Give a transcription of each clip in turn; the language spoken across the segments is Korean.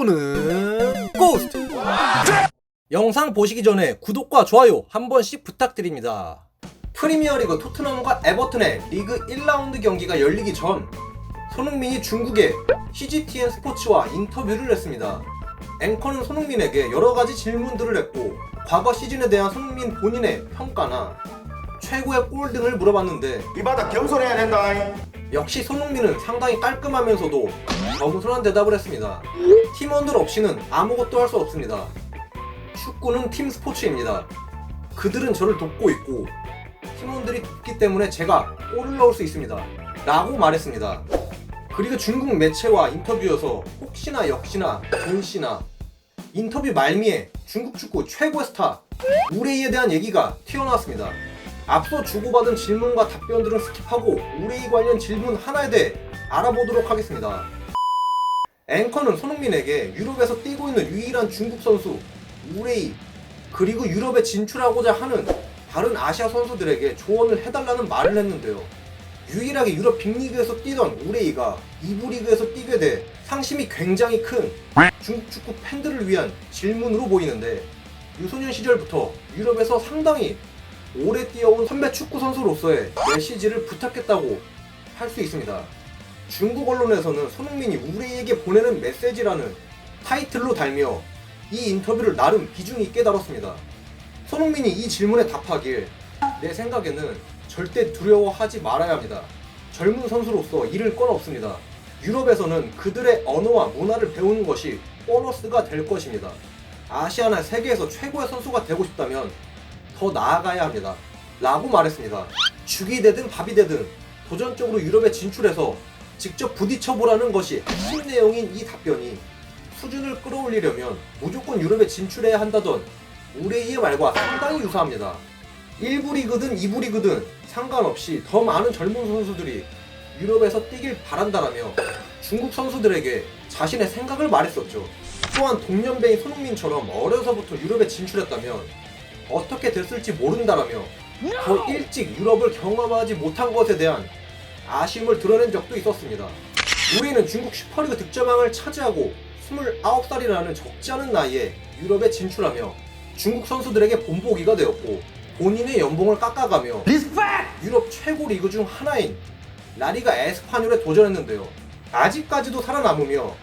축구는 고스트! 영상 보시기 전에 구독과 좋아요 한 번씩 부탁드립니다. 프리미어리그 토트넘과 에버튼의 리그 1라운드 경기가 열리기 전 손흥민이 중국의 CGTN 스포츠와 인터뷰를 했습니다. 앵커는 손흥민에게 여러 가지 질문들을 했고 과거 시즌에 대한 손흥민 본인의 평가나 최고의 골 등을 물어봤는데 이 바닥 겸손해야 된다. 역시 손흥민은 상당히 깔끔하면서도 겸손한 대답을 했습니다. 팀원들 없이는 아무것도 할 수 없습니다. 축구는 팀 스포츠입니다. 그들은 저를 돕고 있고 팀원들이 돕기 때문에 제가 골을 넣을 수 있습니다. 라고 말했습니다. 그리고 중국 매체와 인터뷰에서 혹시나 역시나 존씨나 인터뷰 말미에 중국 축구 최고의 스타 우레이에 대한 얘기가 튀어나왔습니다. 앞서 주고받은 질문과 답변들은 스킵하고 우레이 관련 질문 하나에 대해 알아보도록 하겠습니다. 앵커는 손흥민에게 유럽에서 뛰고 있는 유일한 중국 선수 우레이 그리고 유럽에 진출하고자 하는 다른 아시아 선수들에게 조언을 해달라는 말을 했는데요. 유일하게 유럽 빅리그에서 뛰던 우레이가 2부 리그에서 뛰게 돼 상심이 굉장히 큰 중국 축구 팬들을 위한 질문으로 보이는데 유소년 시절부터 유럽에서 상당히 오래 뛰어온 선배 축구 선수로서의 메시지를 부탁했다고 할 수 있습니다. 중국 언론에서는 손흥민이 우레이에게 보내는 메시지라는 타이틀로 달며 이 인터뷰를 나름 비중 있게 다뤘습니다. 손흥민이 이 질문에 답하길 내 생각에는 절대 두려워하지 말아야 합니다. 젊은 선수로서 잃을 건 없습니다. 유럽에서는 그들의 언어와 문화를 배우는 것이 보너스가 될 것입니다. 아시아나 세계에서 최고의 선수가 되고 싶다면 더 나아가야 합니다. 라고 말했습니다. 죽이 되든 밥이 되든 도전적으로 유럽에 진출해서 직접 부딪혀보라는 것이 핵심 내용인 이 답변이 수준을 끌어올리려면 무조건 유럽에 진출해야 한다던 우레이의 말과 상당히 유사합니다. 1부 리그든 2부 리그든 상관없이 더 많은 젊은 선수들이 유럽에서 뛰길 바란다라며 중국 선수들에게 자신의 생각을 말했었죠. 또한 동년배인 손흥민처럼 어려서부터 유럽에 진출했다면 어떻게 됐을지 모른다라며 더 일찍 유럽을 경험하지 못한 것에 대한 아쉬움을 드러낸 적도 있었습니다. 우리는 중국 슈퍼리그 득점왕을 차지하고 29살이라는 적지 않은 나이에 유럽에 진출하며 중국 선수들에게 본보기가 되었고 본인의 연봉을 깎아가며 유럽 최고 리그 중 하나인 라리가 에스파뇰에 도전했는데요. 아직까지도 살아남으며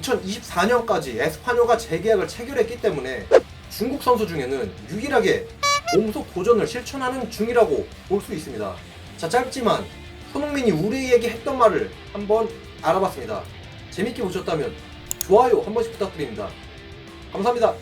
2024년까지 에스파뇰과 재계약을 체결했기 때문에 중국 선수 중에는 유일하게 몸속 도전을 실천하는 중이라고 볼 수 있습니다. 자 짧지만 손흥민이 우리에게 했던 말을 한번 알아봤습니다. 재밌게 보셨다면 좋아요 한 번씩 부탁드립니다. 감사합니다.